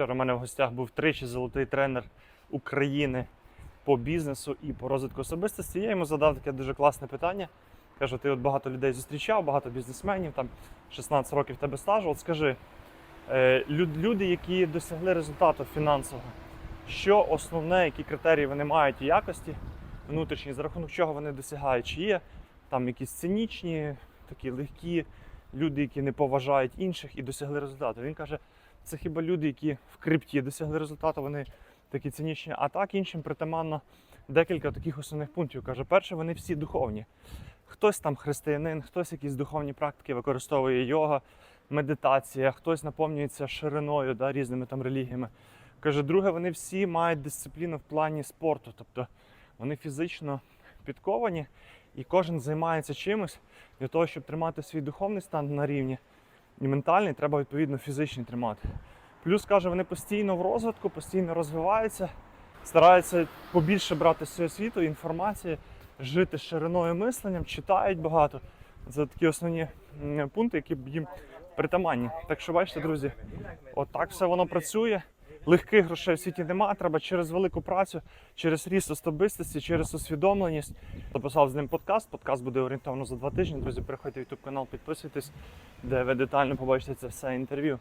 Вчора в мене в гостях був тричі золотий тренер України по бізнесу і по розвитку особистості. Я йому задав таке дуже класне питання. Кажу, ти от багато людей зустрічав, багато бізнесменів, там 16 років тебе стажу. От скажи, е, люди, які досягли результату фінансового, що основне, які критерії вони мають і якості внутрішні, за рахунок чого вони досягають? Чи є там якісь цинічні, такі легкі люди, які не поважають інших і досягли результату? Він каже, це хіба люди, які в крипті досягли результату, вони такі цинічні. А так іншим притаманно декілька таких основних пунктів. Каже, перше, вони всі духовні. Хтось там християнин, хтось якісь духовні практики використовує йога, медитація, хтось наповнюється шириною, да, різними там релігіями. Каже, друге, вони всі мають дисципліну в плані спорту, тобто вони фізично підковані і кожен займається чимось для того, щоб тримати свій духовний стан на рівні і ментальний, треба відповідно фізичний тримати. Плюс каже, вони постійно в розвитку, постійно розвиваються, стараються побільше брати з цього світу інформації, жити шириною мисленням, читають багато. Це такі основні пункти, які б їм притаманні. Так що бачите, друзі, отак все воно працює. Легких грошей в світі немає, треба через велику працю, через ріст особистості, через усвідомленість. Записав з ним подкаст. Подкаст буде орієнтовно за два тижні. Друзі, переходьте в YouTube канал, підписуйтесь, де ви детально побачите це все інтерв'ю.